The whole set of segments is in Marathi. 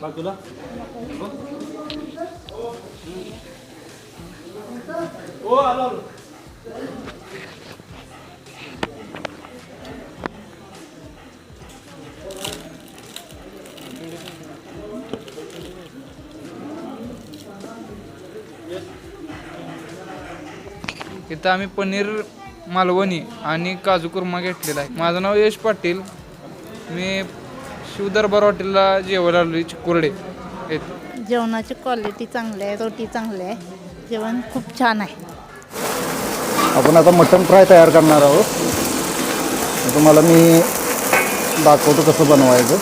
बाजूला हो आलो आलो इथं आम्ही पनीर मालवणी आणि काजू कुर्मा घेतलेला आहे. माझं नाव यश पाटील. मी शिवदरबार हॉटेलला जेवायला आलो चिकुर्डे येथे जेवणाची क्वालिटी चांगली आहे रोटी चांगली आहे. जेवण खूप छान आहे. आपण आता मटण फ्राय तयार करणार आहोत. तुम्हाला मी दाखवतो कसं बनवायचं.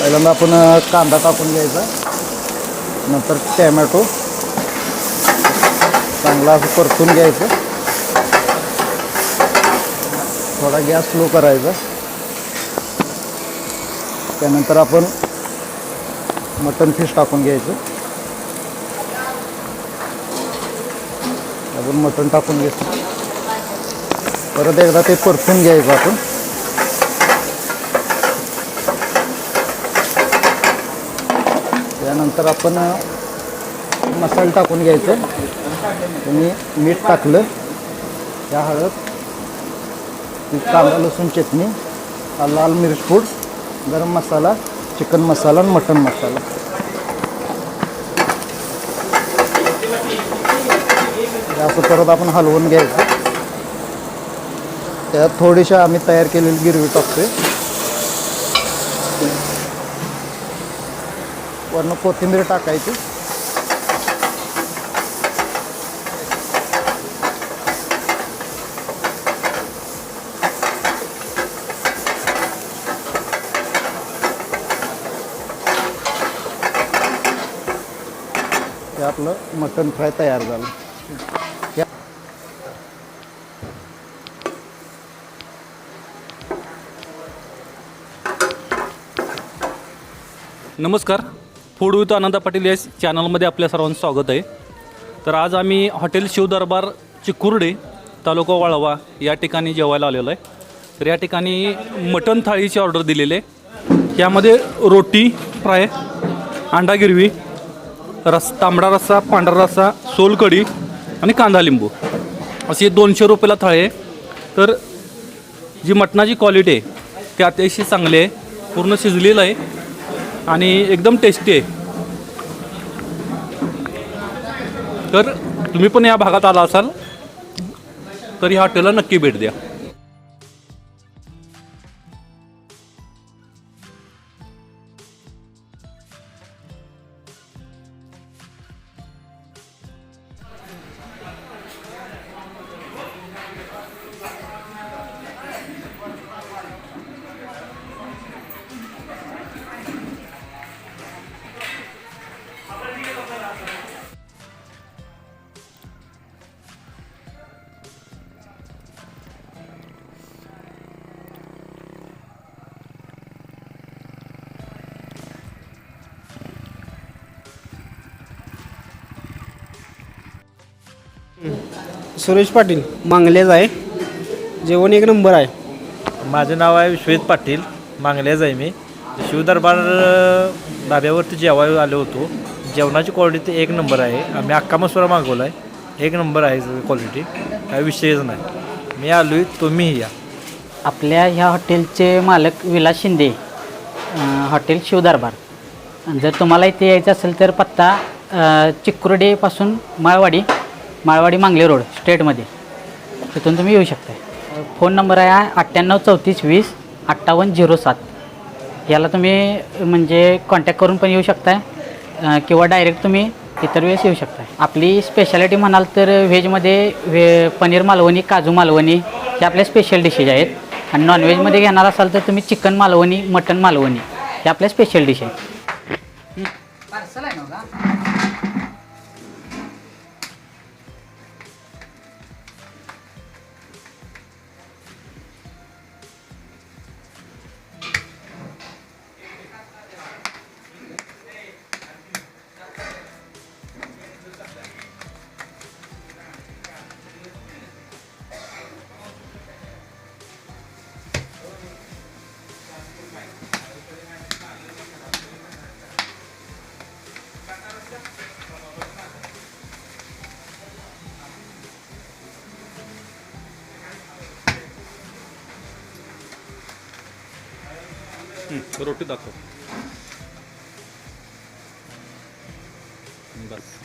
पहिल्यांदा आपण कांदा टाकून घ्यायचा. नंतर टॅमॅटो. चांगला असं परतून घ्यायचं. थोडा गॅस स्लो करायचा. त्यानंतर आपण मटन फिश टाकून घ्यायचं. आपण मटण टाकून घ्यायचं परत एकदा ते परतून घ्यायचं आपण. त्यानंतर आपण मसाला टाकून घ्यायचं. तुम्ही मीठ टाकलं त्या हळद कांदा लसूण चटणी लाल मिरच पूड गरम मसाला चिकन मसाला आणि मटन मसाला. असं परत आपण हलवून घ्यायचं. त्यात थोडीशा आम्ही तयार केलेली गिरवी टाकतोय. वरनं कोथिंबीर टाकायची. हे आपलं मटन फ्राय तयार झालं. नमस्कार. फूड विथ आनंदा पाटील या चॅनलमध्ये आपल्या सर्वांचं स्वागत आहे. तर आज आम्ही हॉटेल शिवदरबार चिकुर्डे तालुका वाळवा या ठिकाणी जेवायला आलेलो आहे. तर या ठिकाणी मटन थाळीची ऑर्डर दिलेली आहे. यामध्ये रोटी फ्राय अंडा गिरवी रस तांबडा रस्सा पांढरा रस्सा सोलकढी आणि कांदा लिंबू. अशी दोनशे रुपयाला थाळी आहे. तर जी मटणाची क्वालिटी आहे ती अतिशय चांगली आहे पूर्ण शिजलेलं आहे आणि एकदम टेस्टी आहे. तर तुम्ही पण या भागात आला असाल तर ह्या हॉटेलला नक्की भेट द्या. सुरेश पाटील मांगलेज आहे. जेवण एक नंबर आहे. माझं नाव आहे विश्वेत पाटील मांगल्याच आहे मी. शिवदरबार धाब्यावरती जेवायला आलो होतो जेवणाची क्वालिटी एक नंबर आहे. आम्ही अख्खा मसुरा मागवला आहे एक नंबर आहे क्वालिटी काही विषयच नाही. मी आलो आहे तुम्हीही या. आपल्या ह्या हॉटेलचे मालक विलास शिंदे अं, हॉटेल शिवदरबार. आणि जर तुम्हाला इथे यायचं असेल तर पत्ता अं, चिक्कुर्डेपासून माळवाडी. माळवाडी मांगले रोड स्टेटमध्ये. तिथून तुम्ही येऊ शकता फोन नंबर आहे अठ्ठ्याण्णव चौतीस वीस अठ्ठावन्न झिरो सात. याला तुम्ही म्हणजे कॉन्टॅक्ट करून पण येऊ शकताय. किंवा डायरेक्ट तुम्ही इतर वेळेस येऊ शकताय. आपली स्पेशालिटी म्हणाल तर व्हेजमध्ये व्हे पनीर मालवणी काजू मालवणी हे आपल्या स्पेशल डिशेज आहेत. आणि नॉनव्हेजमध्ये घेणार असाल तर तुम्ही चिकन मालवणी मटन मालवणी हे आपल्या स्पेशल डिश आहेत. रोटी दाखव. बस.